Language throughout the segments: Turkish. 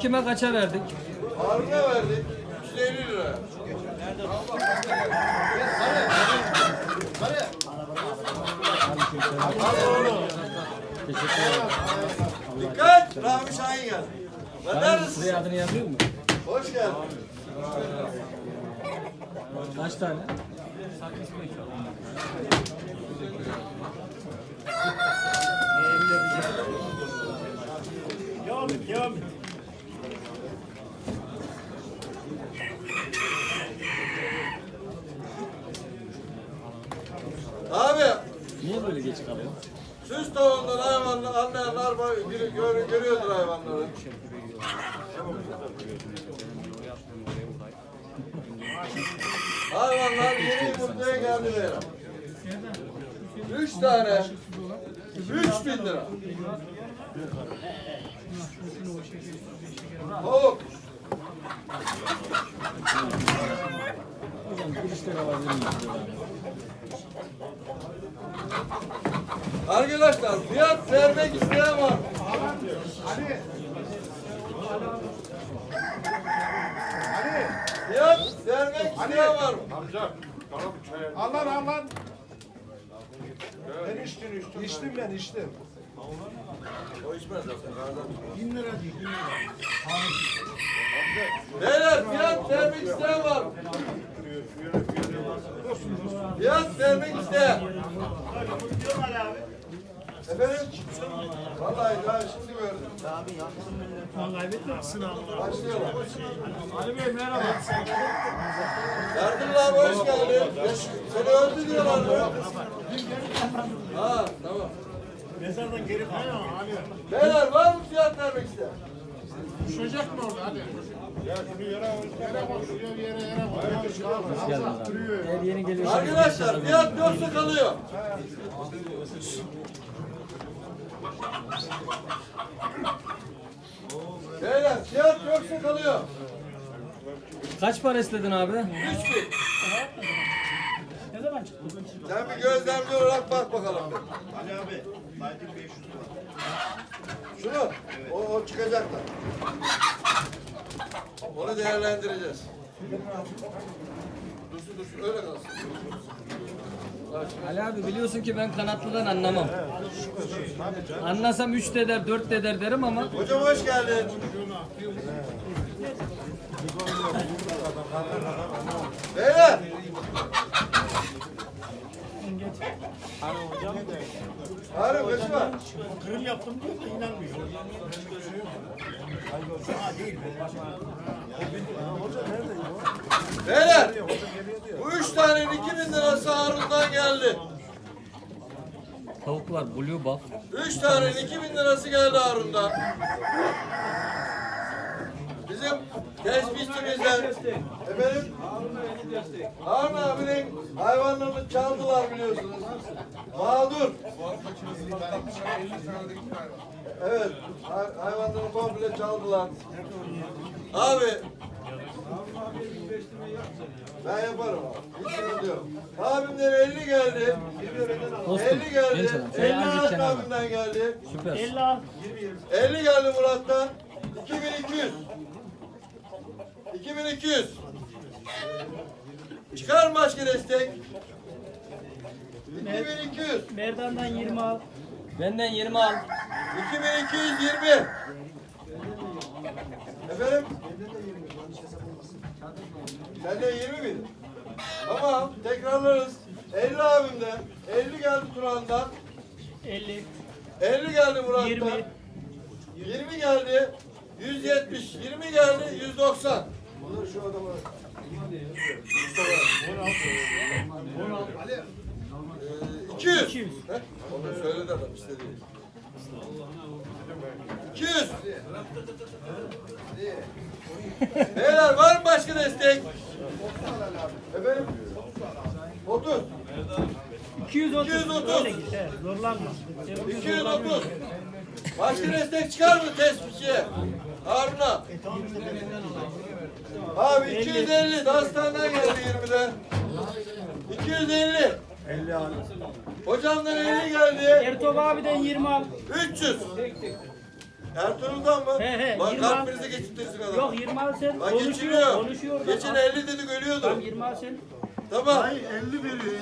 Kime kaça verdik? Harun'a verdik. 350 lira. Dikkat! Rami Şahin geldi. Neredesin? Buraya adını yazıyor mu? Hoş geldin. Kaç tane? Abi gör, gör- görüyordur hayvanları. Hayvanlar yeni yumurtaya geldi beyler. Üç tane. Üç bin lira. Tavuk. Hocam alabilir miyiz? Arkadaşlar fiyat vermek isteyen var. Fiyat vermek isteyen var mı? Al lan al lan. Ben içtim içtim. İçtim ben içtim. O içmez zaten. Bin lira değil bin lira. Beyler fiyat vermek isteyen var? Fiyat vermek isteyen. Efendim? Vallahi daha şimdi gördüm. Başlıyorlar. Ali Bey merhaba. Yardımcı abi hoş geldin. Seni öldü diyorlar mı? Ha tamam. Mezardan geri kalma Ali. Beyler var mı fiyat vermek isteyen? Düşecek mi orada Ali? Arkadaşlar fiyat yoksa kalıyor. Beyler fiyat yoksa kalıyor. Kaç para istedin abi? 3 bin. Sen bir gözlemci olarak bak bakalım. Ali abi. Belki 500 lira. Şunu, o, o çıkacaklar. Onu değerlendireceğiz. Dursun dursun öyle kalsın. Ali abi biliyorsun ki ben kanatlıdan anlamam. Anlasam 3 de der 4 de der derim ama Hocam hoş geldin. Beyler. Harun kaçı var? Kırım yaptım diyor da inanmıyor. Beyler. Bu üç tanenin 2000 lirası Harun'dan geldi. tavuklar blue ball. Üç tanenin 2000 lirası geldi Harun'dan. Bizim tespitçimizden efendim Harun abinin hayvanlarını çaldılar biliyorsunuz. Mağdur. Evet, hay- hayvanlarını komple çaldılar. Abi ben yaparım abi. Hiç sıkıntı yok. Abimden 50 geldi. Dostum, 50 geldi. genç adam. 50 Şöyle azıcık Murat abimden geldi. Süper. 50 geldi Murat'tan. 2200. 2200. Çıkar mı başka destek? 2200. Merdan'dan 20 al. Benden 20 al. 2220. Efendim? Senden 20 miydi? Tamam, tekrarlarız. 50 abimden, 50 geldi Turan'dan, 50. 50 geldi Murat'tan. 20. 20 geldi. 170. 20 geldi. 190. Bunları şu adama Ee, 200. 200. Heh, Onu söyledi adam istediği. 200. Beyler var mı başka destek? Efendim? 30. 230. 230. Öyle git he. Zorlanma. 230. Başka destek çıkar mı tespitçiye? Harun'a. Abi 250. Dastan'dan geldi 20'den. 250. 50 al. Hocamdan 50 geldi. Ertuğrul abiden 20 al. 300. Ertuğrul'dan mı? He, he, Bak yirmi kalp al- krizi geçirtirsin adam. Yok 20 al sen. Bak Konuşuyor. geçiriyor. Konuşuyor. Geçen Al. 50 dedik ölüyordu. Tamam 20 al sen. Tamam. Hayır 50 veriyor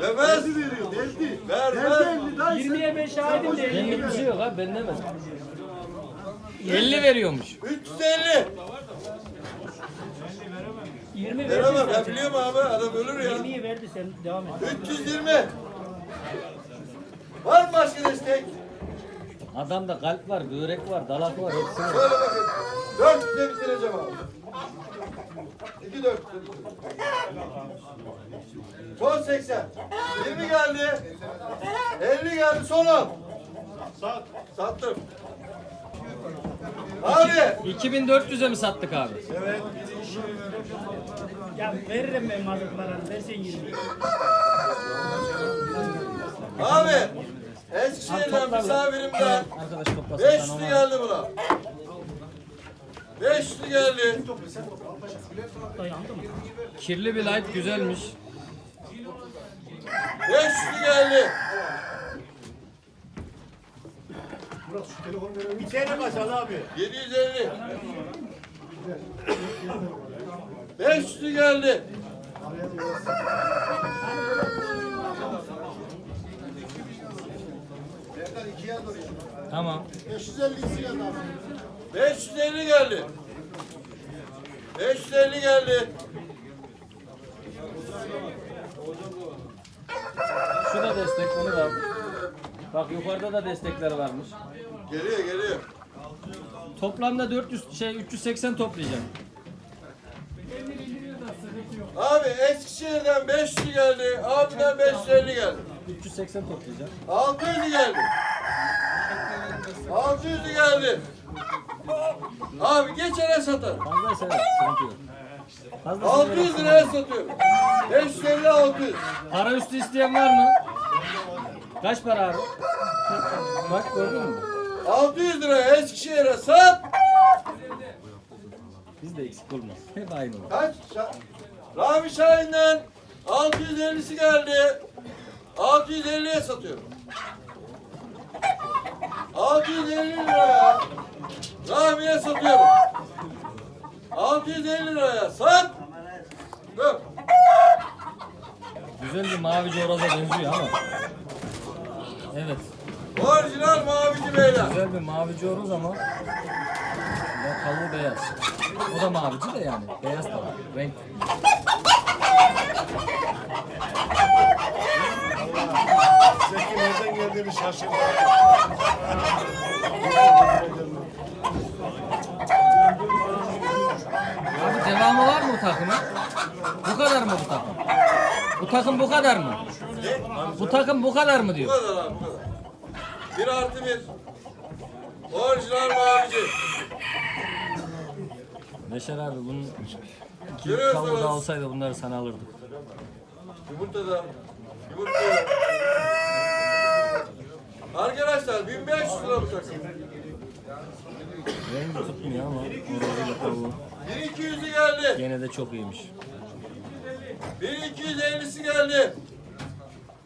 50. Vermez. 50 veriyor 50. Ver, Nerede ver. 50 daha 20'ye ben şahidim de. Benlik bir şey yok ha ben demedim. 50 veriyormuş. 350. 20 Veremem verdi ben zaten. biliyorum abi adam ölür ya. 20'yi verdi sen devam et. 320. Var mı başka destek? Adamda kalp var, börek var, dalak var hepsi var. Şöyle bakın. 400'e bitireceğim abi. 2 4 Son 80. 20 geldi. 50 geldi son 10. Sat. Sattım. Abi. 2400'e mi sattık abi? Ya veririm ben mazotlara. Versen 20. Abi. Eskişehir'den misafirimden Arkadaş toplasın 500 sen ona. geldi buna. 500 geldi. Kirli bir light güzelmiş. 500 geldi. Bir tane kaç al abi. 750. 500 geldi. Tamam. 550'si geldi abi. 550 geldi. 550 geldi. Şu da destek, onu da. Bak yukarıda da destekler varmış. Geliyor geliyor. Toplamda 400 şey 380 toplayacağım. Abi Eskişehir'den 500 geldi. Abiden 550 geldi. 380 toplayacağım. 600 geldi. 600 geldi. Abi geçene satar. Fazla evet, sıkıntı yok. Fazla 600 liraya satıyorum. 550 600. Para üstü isteyen var mı? Kaç para abi? Bak gördün mü? 600 liraya Eskişehir'e sat. Bizde eksik olmaz. Hep aynı olur. Kaç? Şa- Rami Şahin'den 650'si geldi. 650'ye satıyorum. 650 liraya Rami'ye satıyorum. 650 liraya sat. Dur. Güzel bir mavi coraza benziyor ama. Evet. Orijinal mavici beyler. Güzel bir mavi coroz ama ve kalığı beyaz. O da mavici de yani. Beyaz da var. Renk. Zeki nereden geldiğini şaşırdı. Abi devamı var mı bu takımın? Bu kadar mı bu takım? Bu takım bu kadar mı? Bu takım bu kadar mı Bu diyor? kadar abi bu kadar. Bir artı bir. Orijinal mavici. Neşer abi bunun iki Görüyorsunuz. da olsaydı bunları sana alırdık. Yumurta da. Yumurta da. Arkadaşlar 1500 lira bu takım. Rengi tutmuyor ama orada tavuğu 1200'ü geldi. gene de çok iyiymiş. 1250'si geldi.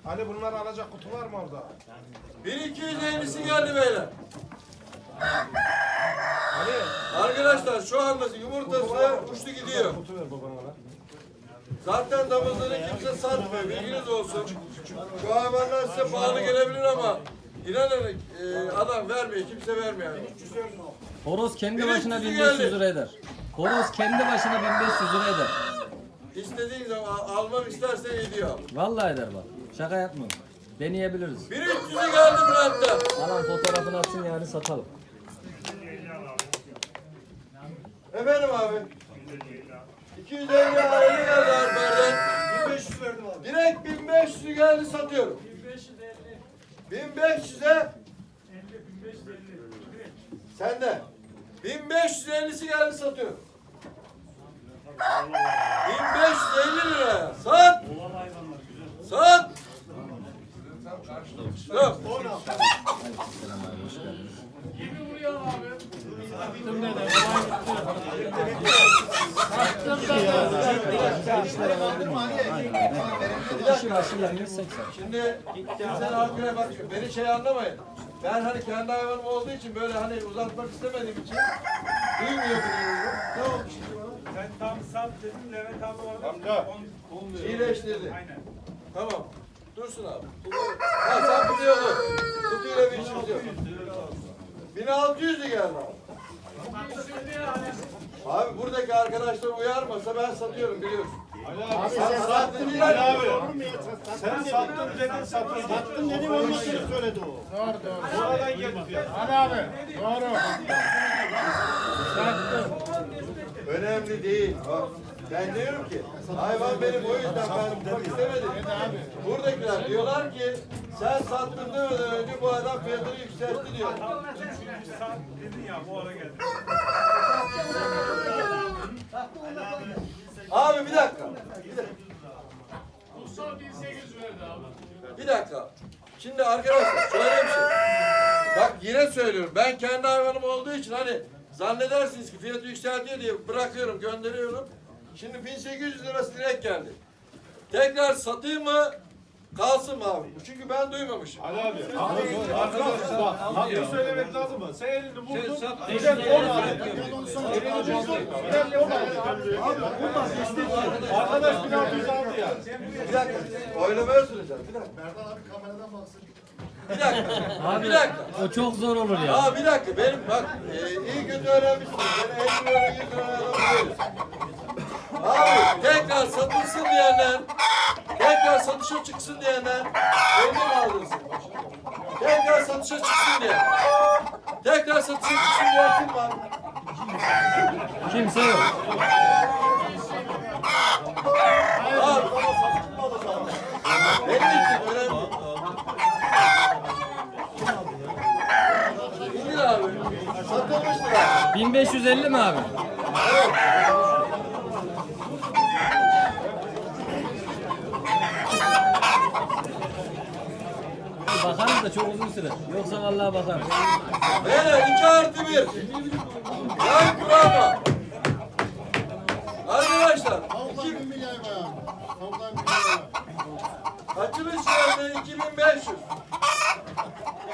Hani bunları alacak kutu var mı orada? 1250'si geldi beyler. Arkadaşlar şu anda yumurtası uçtu gidiyor. Kutu ver babana lan. Zaten damızları kimse satmıyor. Bilginiz olsun. Şu hayvanlar size pahalı gelebilir ama inanın e, adam vermiyor. Kimse vermiyor. Horoz kendi başına geldi. 1500 lira eder. Horoz kendi başına 1500 lira eder. İstediğin zaman al- almam istersen ediyor. Vallahi eder bak. Şaka yapmıyorum. Deneyebiliriz. 1300'ü geldi Bülent'ten. Alan fotoğrafını atsın yani satalım. Efendim abi. 250 50 geldi Alper'den. 1500 verdim abi. Direkt 1500 geldi satıyorum. 1500'e Sende. 1550'si geldi satıyorum. 1550 liraya sat. Sat. 20 80. Şimdi sen arkaya bak beni şey anlamayın. Ben hani kendi hayvanım olduğu için böyle hani uzatmak istemediğim için duymuyor. Ne oldu şimdi bana? Sen tam sat dedim Levent abi bana. Amca. İyileştirdi. Aynen. Tamam. Dursun abi. Ha sen tutuyorsun. Kutuyla bir işimiz yok. 1600'ü geldi abi. Abi buradaki arkadaşlar uyarmasa ben satıyorum biliyorsun. Abi sen sattın dedin. Abi. Sen sattın dedin sattın. Sattın dedin onun için söyledi o. Doğru doğru. Sonradan geldi. Ali abi. Doğru. Önemli değil. Bak, ben diyorum ki hayvan benim o yüzden ben tutmak istemedim. Buradakiler diyorlar ki sen sattın demeden önce bu adam fiyatını yükseltti diyor. Üçüncü saat dedin ya bu ara geldi. Abi bir dakika. Bir dakika. Son 1800 verdi abi. Bir dakika. Şimdi arkadaşlar şöyle bir şey. Bak yine söylüyorum. Ben kendi hayvanım olduğu için hani zannedersiniz ki fiyatı yükseltiyor diye bırakıyorum, gönderiyorum. Şimdi 1800 lirası direkt geldi. Tekrar satayım mı? Kalsın mı abi? Çünkü ben duymamışım. Ali abi. Arkadaşlar bak. Hakkı söylemek lazım mı? Sen elini vurdun. Güzel on abi. Elini vurdun. Elini on abi. Bundan istedi. Arkadaş 1600 aldı ya. Bir dakika. Oylamaya süreceğim. Bir dakika. Berdan abi kameradan baksın. Bir dakika. Abi bir dakika. o çok zor olur ya. Ya bir dakika. Benim bak e, iyi kötü öğrenmişsiniz. Ben 50 lira 100 lira adam Abi tekrar satılsın diyenler, tekrar satışa çıksın diyenler eline aldırsın. Tekrar satışa çıksın diye. Tekrar satışa çıksın diyen kim var? Kimse yok. Abi. Benim için önemli. İndir abi. Satılmıştır abi. 1550 mi abi? Bakarız da çok uzun süre. Yoksa vallahi bakarız. Beyler iki artı bir. Yan kurama. Arkadaşlar iki, 1 1 açılış fiyatı 2500.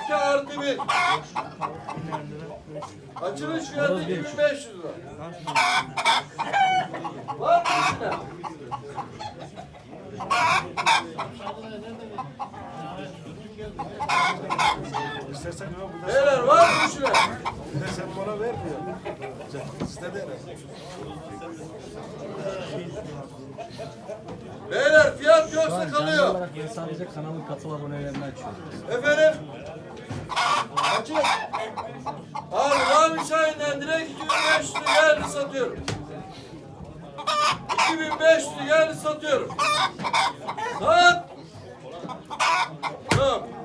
İki artı bir. Açılış fiyatı 2500 lira. Var mı içine? İstersen ama burada Beyler var mı içine? sen bana ver diyor. İstedi herhalde. Beyler fiyat yoksa kalıyor. sadece kanalın katıl abonelerini açıyoruz. Efendim? Açık. Abi Rami Şahin'den direkt 2500 lira geldi satıyorum. 2500 lira geldi satıyorum. Saat Up.